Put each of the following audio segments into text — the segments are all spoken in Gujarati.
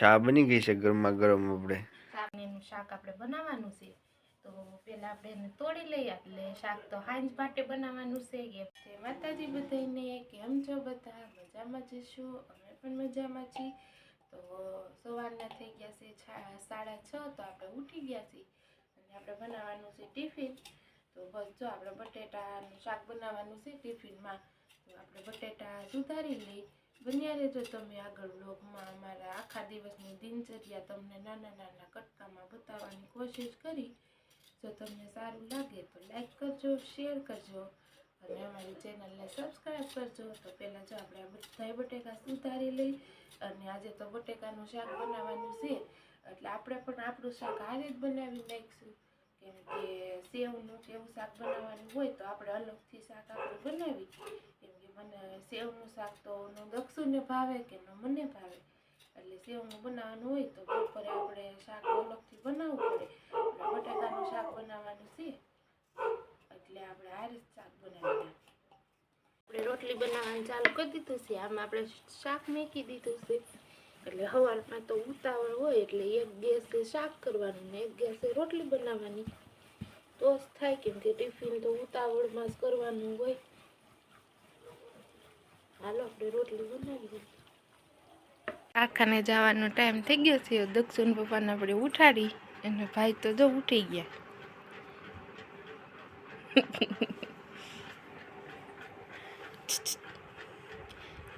ચા બની ગઈ છે ગરમા ગરમ આપણે? શાકનું શાક આપણે બનાવવાનું છે. તો પહેલાં આપણે એને તોડી લઈએ, એટલે શાક તો હાંજ માટે બનાવવાનું છે કે જય માતાજી બધાને કેમ છો બધા મજામાં જશું અમે પણ મજામાં છીએ. તો સવારના થઈ ગયા છે સાડા છ, તો આપણે ઉઠી ગયા છીએ. અને આપણે બનાવવાનું છે ટિફિન. તો બસ જો આપણે બટેટાનું શાક બનાવવાનું છે ટિફિનમાં. તો આપણે બટેટા સુધારી લઈ બન્યા રહેજો તમે આગળ બ્લોગમાં અમારા આખા દિવસની દિનચર્યા તમને નાના નાના કટકામાં બતાવવાની કોશિશ કરી. જો તમને સારું લાગે તો લાઈક કરજો, શેર કરજો અને અમારી ચેનલને સબસ્ક્રાઈબ કરજો. તો પહેલાં જો આપણે બધા બટેકા સુધારી લઈ અને આજે તો બટેકાનું શાક બનાવવાનું છે. એટલે આપણે પણ આપણું શાક હારે જ બનાવી નાખીશું. કેમ કે સેવનું કે એવું શાક બનાવવાનું હોય તો આપણે અલગથી શાક આપણે બનાવી કે મને સેવનું શાક તો દક્ષુને ભાવે કે ન મને ભાવે? એટલે સેવનું બનાવવાનું હોય તો બપોરે આપણે શાક અલગથી બનાવવું પડે. બટાકાનું શાક બનાવવાનું છે. એટલે આપણે આ શાક બનાવી આપણે રોટલી બનાવવાનું ચાલુ કરી દીધું છે. આમાં આપણે શાક મેકી દીધું છે. એટલે સવારમાં તો ઉતાવળ હોય એટલે એક ગેસે શાક કરવાનું ને એક ગેસે રોટલી બનાવવાની. તો જ થાય કેમ કે ટિફિન તો ઉતાવળમાં જ કરવાનું હોય. હાલો આપણે રોટલી બનાવી આખાને જવાનો ટાઈમ થઈ ગયો છે. દક્ષિણ પપ્પાને આપણે ઉઠાડી. અને ભાઈ તો જો ઉઠી ગયા.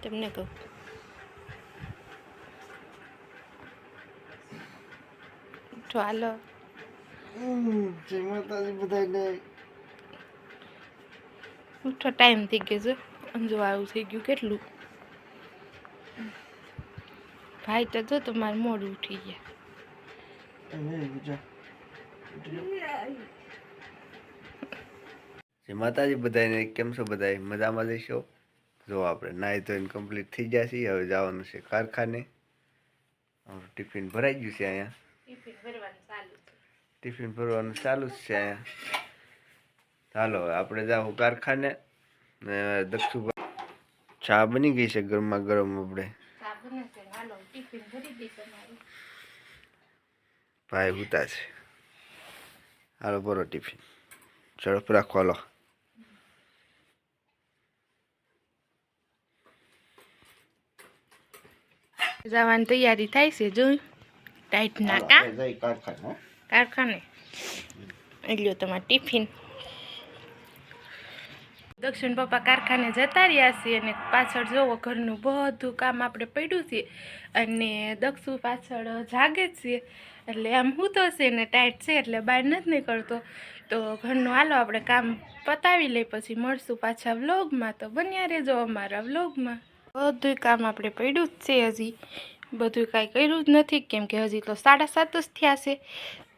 તમને કહું. હાલો. જય માતાજી બધાને ઉઠો ટાઈમ થઈ ગયો છે અંજો આવું થઈ ગયું કેટલું? ભાઈ તો જો તમારે મોડું ઉઠી ગયા. માતાજી બધાને કેમ છો બધા મજામાં જઈશો જો આપણે નાહી ધોઈને કમ્પ્લીટ થઈ ગયા છીએ હવે જવાનું છે કારખાને. ટિફિન ભરાઈ ગયું છે અહીંયા. ટિફિન ભરવાનું ચાલુ જ છે અહીંયા. ચાલો આપણે જાઉં કારખાને ને દક્ષુભાઈ ચા બની ગઈ છે ગરમા ગરમ આપણે? ભાઈ ઉતા છે. હાલો બરો ટિફિન. ઝડપ રાખો હાલો. જવાની તૈયારી થાય છે જોઈ. ટાઈટ નાકા જઈ કારખાને કારખાને. એટલું તમારે ટિફિન. દક્ષિણ પપ્પા કારખાને જતા રહ્યા છીએ અને પાછળ જોવો, ઘરનું બધું કામ આપણે પડ્યું છે અને દક્ષુ પાછળ જાગે જ છે. એટલે આમ હું તો છે ને ટાઈટ છે, એટલે બહાર નથી નીકળતો. તો ઘરનું હાલો આપણે કામ પતાવી લઈ પછી મળશું પાછા વ્લોગમાં. તો બન્યા રહેજો અમારા વ્લોગમાં. બધું કામ આપણે પડ્યું જ છે હજી. બધું કાંઈ કર્યું જ નથી, કેમ કે હજી તો સાડા સાત જ થયા છે.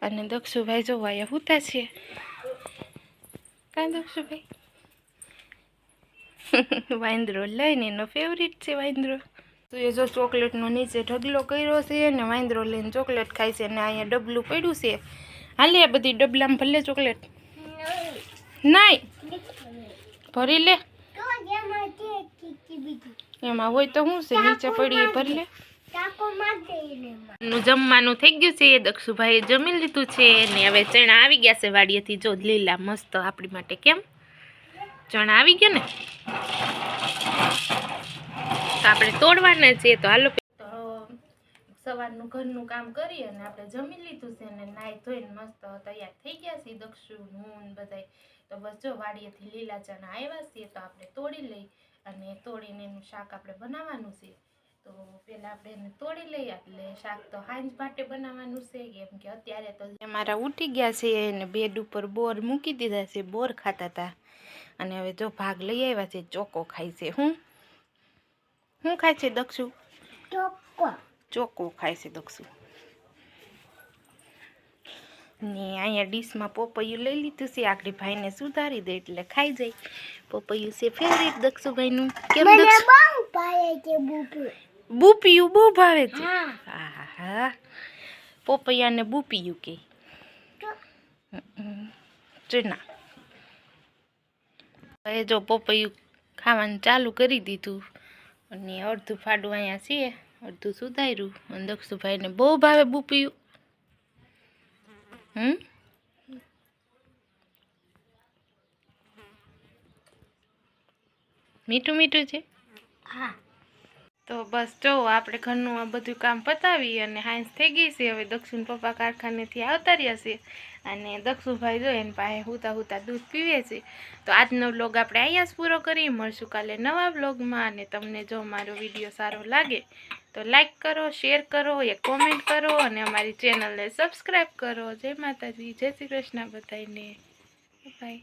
અને દક્ષુભાઈ જોવા અહીંયા હુતા છે. કાં દક્ષુભાઈ? વાંદરો. લઈને એનો ફેવરિટ છે વાંદરો. તો એ જો ચોકલેટનો નીચે ઢગલો કર્યો છે ને વાંદરો લઈને ચોકલેટ ખાય છે ને અહીંયા ડબલું પડ્યું છે. હાલે આ બધી ડબલામાં ભલે ચોકલેટ નહીં ભરી લે. એમાં હોય તો શું છે? નીચે પડી ભરી લે. જમવાનું થઈ ગયું છે. દક્ષુભાઈએ જમી લીધું છે ને હવે ચણા આવી ગયા છે વાડીએથી. જો લીલા મસ્ત આપણી માટે કેમ? ચણા આવી ગયા ને? તો આપણે તોડવાના છીએ તો હાલો તો સવારનું ઘરનું કામ કરી અને આપણે જમી લીધું છે ને નાહી ધોઈને મસ્ત તૈયાર થઈ ગયા છે દક્ષુ હું ને બધાય. તો બસ જો વાડીએથી લીલા ચણા આવ્યા છે તો આપણે તોડી લઈ અને તોડીને એનું શાક આપણે બનાવવાનું છે. તો પહેલાં આપણે એને તોડી લઈએ એટલે શાક તો હાંજ માટે બનાવવાનું છે કેમ કે અત્યારે તો મારા ઉઠી ગયા છે એને બેડ ઉપર બોર મૂકી દીધા છે બોર ખાતા હતા. અને હવે જો ભાગ લઈ આવ્યા છે ચોકો ખાય છે હું? શું ખાય છે દક્ષુ? ચોકો. ખાય છે દક્ષુ. ને અહીંયા ડીશમાં પોપૈયું લઈ લીધું છે આખડી ભાઈને સુધારી દે એટલે ખાઈ જાય. પોપૈયું છે ફેવરેટ દક્ષુભાઈનું. કેમ દક્ષુ? બુપિયું બહુ ભાવે છે? હા. હા પોપૈયાને બુપિયું કે. ચના હવે જો પપૈયું ખાવાનું ચાલુ કરી દીધું અને અડધું ફાડું અહીંયા છીએ અડધું સુધાર્યું. અને દક્ષુભાઈને બહુ ભાવે બુપિયું. હમ? મીઠું મીઠું છે? તો બસ જો, આપણે ઘરનું આ બધું કામ પતાવી અને હાંસ થઈ ગઈ છે. હવે દક્ષિણ પપ્પા કારખાનેથી આવતા રહ્યા છે અને દક્ષુભાઈ જો એની પાસે હુતા હુતા દૂધ પીવે છે. તો આજનો વ્લોગ આપણે અહીંયા જ પૂરો કરી મળશું કાલે નવા બ્લોગમાં અને તમને જો મારો વીડિયો સારો લાગે તો લાઈક કરો, શેર કરો, એક કોમેન્ટ કરો અને અમારી ચેનલને સબસ્ક્રાઈબ કરો. જય માતાજી, જય શ્રી કૃષ્ણ બધાને બાય.